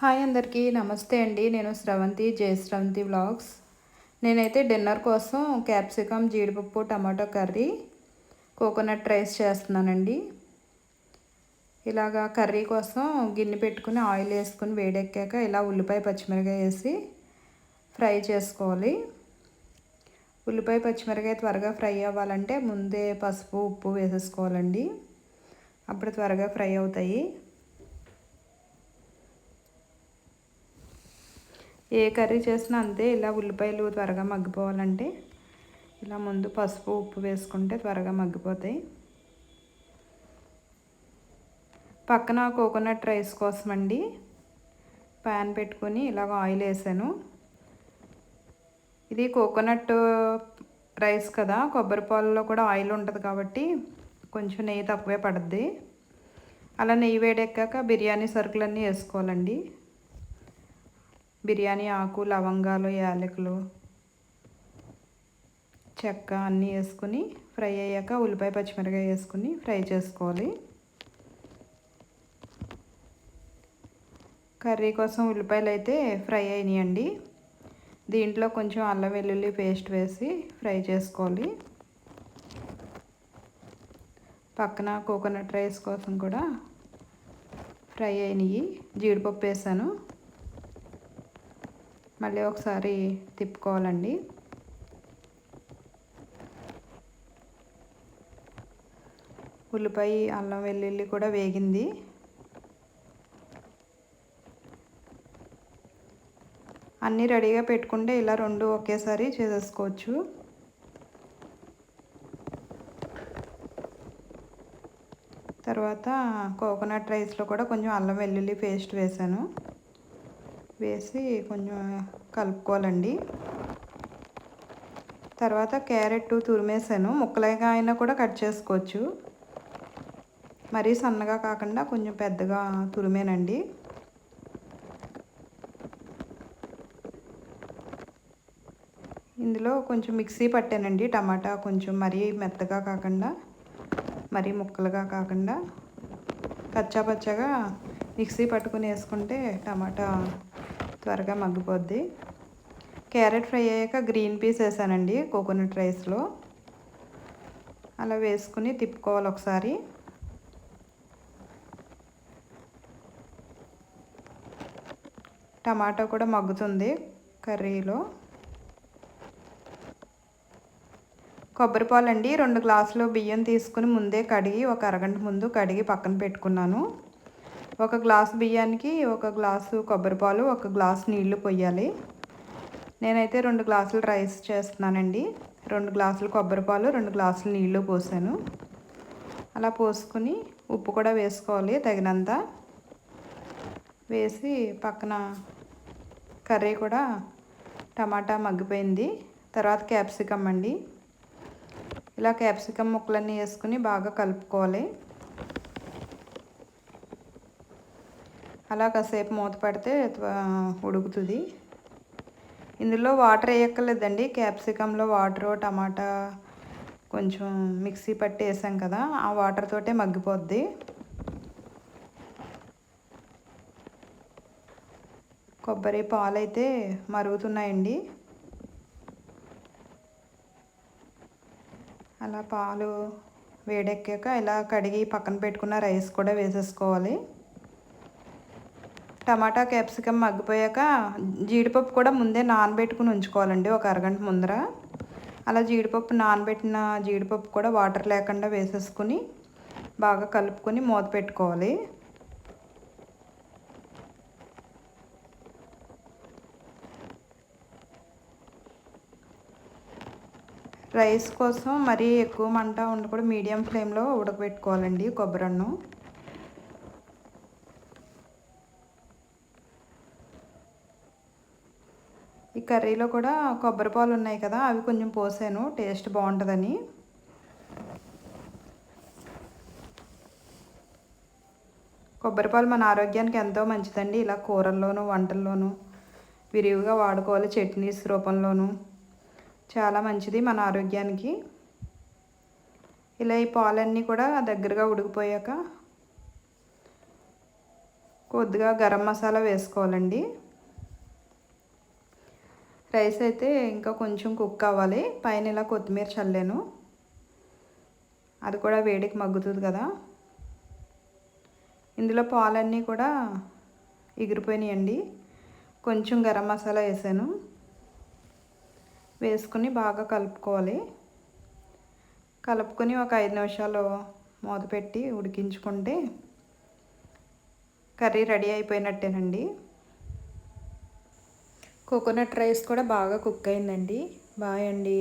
Hi అందరికీ నమస్తే అండి. నేను స్రవంతి జయశ్రవంతి బ్లాగ్స్ వ్లాగ్స్. నేనైతే డిన్నర్ కోసం క్యాప్సికమ్ జీడిపప్పు టమాటో కర్రీ కోకోనట్ రైస్ చేస్తున్నానండి. ఇలాగా కర్రీ కోసం గిన్నె పెట్టుకుని ఆయిల్ వేసుకుని వేడెక్కాక ఇలా ఉల్లిపాయ పచ్చిమిరకాయ వేసి ఫ్రై చేసుకోవాలి. ఉల్లిపాయ పచ్చిమిరకాయ త్వరగా ఫ్రై అవ్వాలంటే ముందే పసుపు ఉప్పు వేసేసుకోవాలండి. అప్పుడు త్వరగా ఫ్రై అవుతాయి. ఏ కర్రీ చేసినా అంతే. ఇలా ఉల్లిపాయలు త్వరగా మగ్గిపోవాలంటే ఇలా ముందు పసుపు ఉప్పు వేసుకుంటే త్వరగా మగ్గిపోతాయి. పక్కన కోకోనట్ రైస్ కోసం అండి ప్యాన్ పెట్టుకొని ఇలాగ ఆయిల్ వేసాను. ఇది కోకోనట్ రైస్ కదా. కొబ్బరి పాలలో కూడా ఆయిల్ ఉంటుంది కాబట్టి కొంచెం నెయ్యి తక్కువే పడుద్ది. అలా నెయ్యి వేడెక్కాక బిర్యానీ సరుకులన్నీ వేసుకోవాలండి. బిర్యానీ ఆకు లవంగాలు యాలకులు చెక్క అన్నీ వేసుకుని ఫ్రై అయ్యాక ఉల్లిపాయ పచ్చిమిరకాయ వేసుకుని ఫ్రై చేసుకోవాలి. కర్రీ కోసం ఉల్లిపాయలు అయితే ఫ్రై అయినాయండి. దీంట్లో కొంచెం అల్లం వెల్లుల్లి పేస్ట్ వేసి ఫ్రై చేసుకోవాలి. పక్కన కోకోనట్ రైస్ కోసం కూడా ఫ్రై అయినాయి. జీడిపప్పు వేసాను. మళ్ళీ ఒకసారి తిప్పుకోవాలండి. ఉల్లిపాయ అల్లం వెల్లుల్లి కూడా వేగింది. అన్నీ రెడీగా పెట్టుకుంటే ఇలా రెండు ఒకేసారి చేసేసుకోవచ్చు. తర్వాత కోకోనట్ రైస్లో కూడా కొంచెం అల్లం వెల్లుల్లి పేస్ట్ వేసాను. వేసి కొంచెం కలుపుకోవాలండి. తర్వాత క్యారెట్ తురిమేసాను. ముక్కలుగా అయినా కూడా కట్ చేసుకోవచ్చు. మరీ సన్నగా కాకుండా కొంచెం పెద్దగా తురిమేనండి. ఇందులో కొంచెం మిక్సీ పట్టానండి. టమాటా కొంచెం మరీ మెత్తగా కాకుండా మరీ ముక్కలుగా కాకుండా కచ్చా పచ్చగా మిక్సీ పట్టుకుని వేసుకుంటే టమాటా త్వరగా మగ్గిపోద్ది. క్యారెట్ ఫ్రై అయ్యాక గ్రీన్ పీస్ వేసానండి కోకోనట్ రైస్లో. అలా వేసుకుని తిప్పుకోవాలి ఒకసారి. టమాటా కూడా మగ్గుతుంది కర్రీలో. కొబ్బరి పాలు అండి రెండు గ్లాసులు బియ్యం తీసుకుని ముందే కడిగి ఒక అరగంట ముందు కడిగి పక్కన పెట్టుకున్నాను. ఒక గ్లాసు బియ్యానికి ఒక గ్లాసు కొబ్బరిపాలు ఒక గ్లాసు నీళ్ళు పొయ్యాలి. నేనైతే రెండు గ్లాసులు రైస్ చేస్తున్నానండి. రెండు గ్లాసులు కొబ్బరిపాలు రెండు గ్లాసులు నీళ్ళు పోసాను. అలా పోసుకుని ఉప్పు కూడా వేసుకోవాలి తగినంత. వేసి పక్కన కర్రీ కూడా టమాటా మగ్గిపోయింది. తర్వాత క్యాప్సికమ్ అండి. ఇలా క్యాప్సికమ్ ముక్కలన్నీ వేసుకుని బాగా కలుపుకోవాలి. అలా కాసేపు మూత పెడితే ఉడుకుతుంది. ఇందులో వాటర్ వేయక్కర్లేదండి. క్యాప్సికంలో వాటర్ టమాటా కొంచెం మిక్సీ పట్టి వేసాం కదా ఆ వాటర్ తోటే మగ్గిపోద్ది. కొబ్బరి పాలు అయితే మరుగుతున్నాయండి. అలా పాలు వేడెక్కాక ఇలా కడిగి పక్కన పెట్టుకున్న రైస్ కూడా వేసేసుకోవాలి. టమాటా క్యాప్సికమ్ మగ్గిపోయాక జీడిపప్పు కూడా ముందే నానబెట్టుకుని ఉంచుకోవాలండి ఒక అరగంట ముందర. అలా జీడిపప్పు నానబెట్టిన జీడిపప్పు కూడా వాటర్ లేకుండా వేసేసుకుని బాగా కలుపుకొని మూత పెట్టుకోవాలి. రైస్ కోసం మరీ ఎక్కువ మంట ఉండకూడదు మీడియం ఫ్లేమ్లో ఉడకబెట్టుకోవాలండి కొబ్బరి అన్నం. ఈ కర్రీలో కూడా కొబ్బరి పాలు ఉన్నాయి కదా అవి కొంచెం పోసాను టేస్ట్ బాగుంటుందని. కొబ్బరి పాలు మన ఆరోగ్యానికి ఎంతో మంచిదండి ఇలా కూరల్లోనూ వంటల్లోనూ. విరివిగా వాడుకోవాలి చట్నీస్ రూపంలోనూ. చాలా మంచిది మన ఆరోగ్యానికి. ఇలా ఈ పాలన్నీ కూడా దగ్గరగా ఉడికిపోయాక కొద్దిగా గరం మసాలా వేసుకోవాలండి. రైస్ అయితే ఇంకా కొంచెం కుక్ అవ్వాలి. పైన ఇలా కొత్తిమీర చల్లాను. అది కూడా వేడికి మగ్గుతుంది కదా. ఇందులో పాలన్నీ కూడా ఎగిరిపోయినాయండి. కొంచెం గరం మసాలా వేసాను. వేసుకుని బాగా కలుపుకోవాలి. కలుపుకొని ఒక ఐదు నిమిషాలు మూత పెట్టి ఉడికించుకుంటే కర్రీ రెడీ అయిపోయినట్టేనండి. కోకోనట్ రైస్ కూడా బాగా కుక్ అయిందండి. బాయ్ అండి.